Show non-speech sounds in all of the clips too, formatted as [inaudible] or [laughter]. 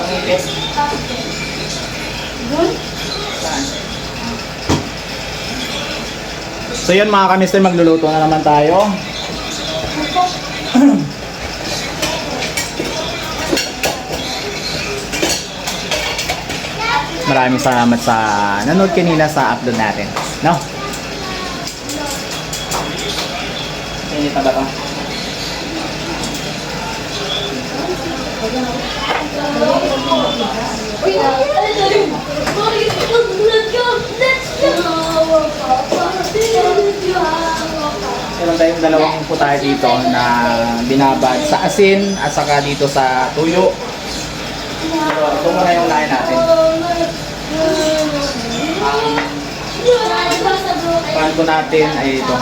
Pangipis. So yun mga kamister, magluluto na naman tayo. Maraming salamat sa nanood kanina sa upload natin. No? Init na ba ito? Uy, Meron tayong dalawang putahe dito na binabad sa asin at saka dito sa tuyo. So, ito muna yung lain natin. Ang pan ko natin ay ito.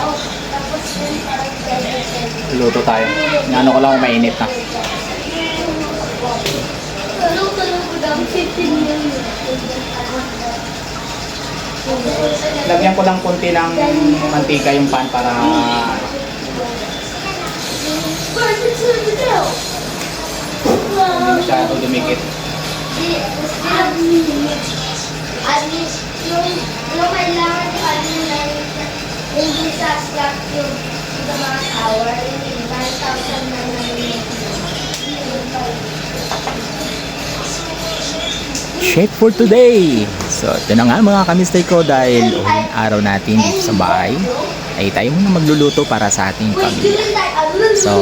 Luto tayo. Ano ko lang mainit na. Lagyan ko lang konti ng mantika yung pan para hindi masyado dumikit. yung kailangan ano na yung sa mga tower, yung 9,000 na namin. Shake for today! So, ito na nga mga kamister ko dahil uling araw natin dito sa bahay ay tayo muna magluluto para sa ating pamilya. So,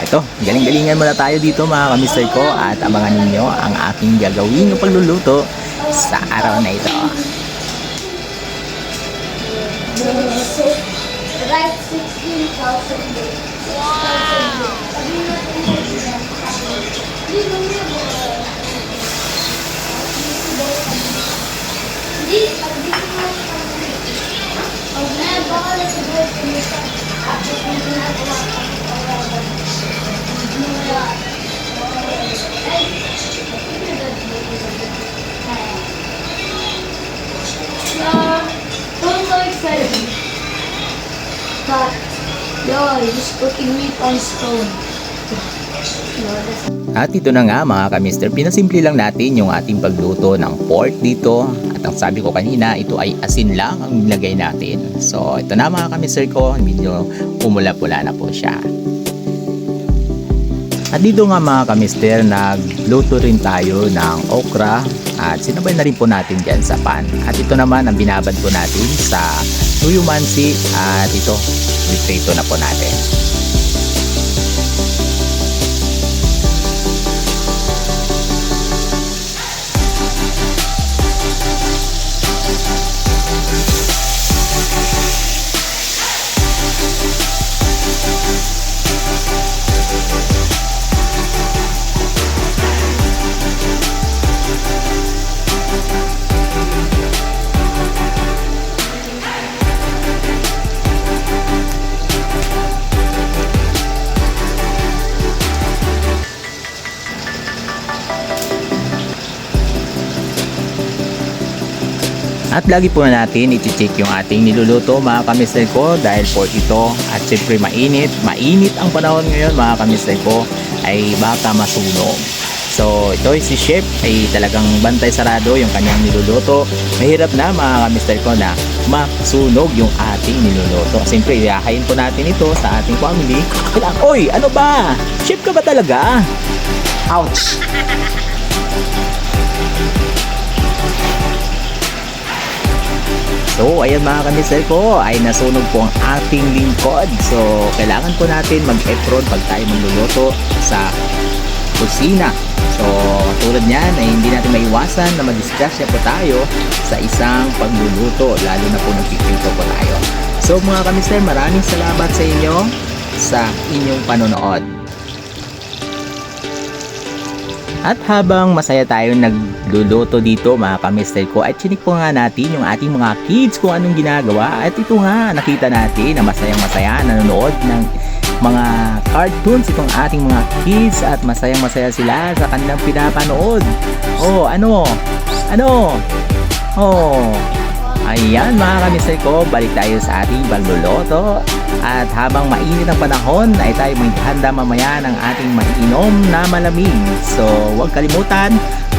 ito, galing-galingan muna tayo dito mga kamister ko at abangan ninyo ang aking gagawin ng pagluluto sa araw na ito. But, yo, he's putting meat on stone. At ito na nga mga kamister, pinasimple lang natin yung ating pagluto ng pork dito. At ang sabi ko kanina, ito ay asin lang ang nilagay natin. So ito na mga kamister ko, medyo umula-pula na po siya. At dito nga mga kamister, nagluto rin tayo ng okra at sinabay na rin po natin dyan sa pan. At ito naman ang binabad po natin sa tuyumansi at ito, bitrito na po natin. At lagi po natin iti-check yung ating niluluto mga kamister ko dahil po ito at syempre mainit. Mainit ang panahon ngayon mga kamister ko ay baka masunog. So ito si chef ay talagang bantay sarado yung kanyang niluluto. Mahirap na mga kamister ko na masunog yung ating niluluto. Siyempre iyahain po natin ito sa ating family. Kailangan, Oy! Ano ba? Chef ka ba talaga? Ouch! So, ayan mga kamisel ko, ay nasunog po ang ating lingkod. So, kailangan po natin mag-efron pag tayo magluluto sa kusina. So, tulad niyan ay hindi natin maiwasan na madisgrasya po tayo sa isang pagluluto, lalo na po nagpiprito po tayo. So, mga kamisel, maraming salamat sa inyo sa inyong panonood. At habang masaya tayo nagluluto dito mga kamister ko at chinik po nga natin yung ating mga kids kung anong ginagawa at ito nga nakita natin na masayang masaya nanonood ng mga cartoons itong ating mga kids at masayang masaya sila sa kanilang pinapanood. Oh, ano? Ano? Oh. Ayan mga kamister ko, balik tayo sa ating pagluluto. At habang mainit ang panahon ay tayo maghanda mamaya ng ating mainom na malamig. So huwag kalimutan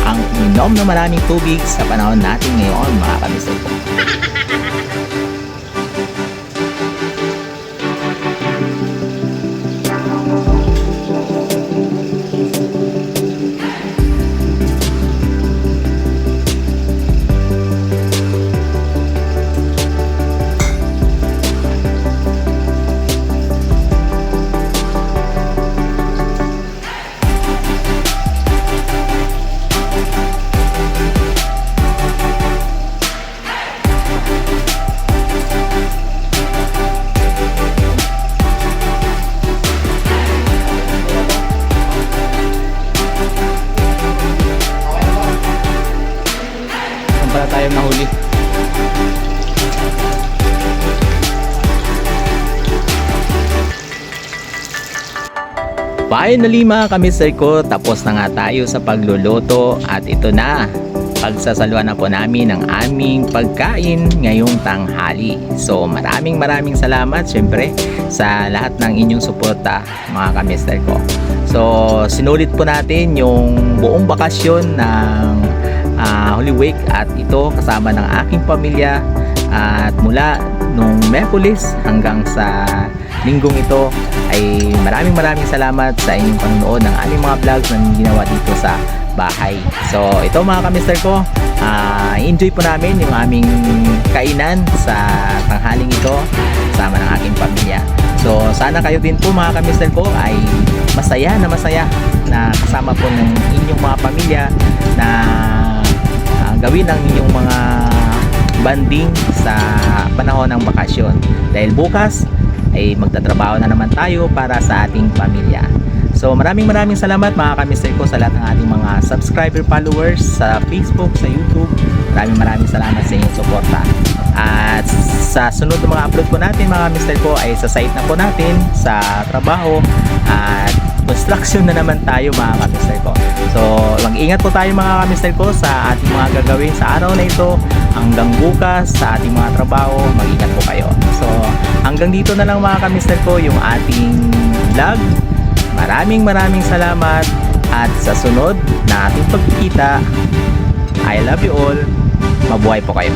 ang inom na maraming tubig sa panahon natin ngayon mga kamisay [laughs] Finally mga kamister ko, tapos na nga tayo sa pagluluto at ito na, pagsasaluan na po namin ang aming pagkain ngayong tanghali. So maraming maraming salamat syempre sa lahat ng inyong suporta mga kamister ko. So sinulit po natin yung buong bakasyon ng ah, Holy Week at ito kasama ng aking pamilya at mula nung Mekulis hanggang sa linggong ito ay maraming maraming salamat sa inyong panonood ng aming mga vlogs na ginawa dito sa bahay. So ito mga kamister ko, ah, enjoy po namin yung aming kainan sa tanghaling ito kasama ng aking pamilya. So sana kayo din po mga kamister ko ay masaya na masaya na kasama po ng inyong mga pamilya na ah, gawin ang inyong mga banding sa panahon ng bakasyon. Dahil bukas ay magtatrabaho na naman tayo para sa ating pamilya. So maraming maraming salamat mga kamister ko sa lahat ng ating mga subscriber followers sa Facebook, sa YouTube. Maraming maraming salamat sa inyong suporta. At sa sunod na mga upload po natin mga kamister ko ay sa site na po natin sa trabaho at construction na naman tayo mga kamister ko. So mag-ingat po tayo mga kamister ko sa ating mga gagawin sa araw na ito hanggang bukas sa ating mga trabaho. Mag-ingat po kayo. So hanggang dito na lang mga kamister ko yung ating vlog. Maraming maraming salamat at sa sunod na ating pagkikita, I love you all. Mabuhay po kayo.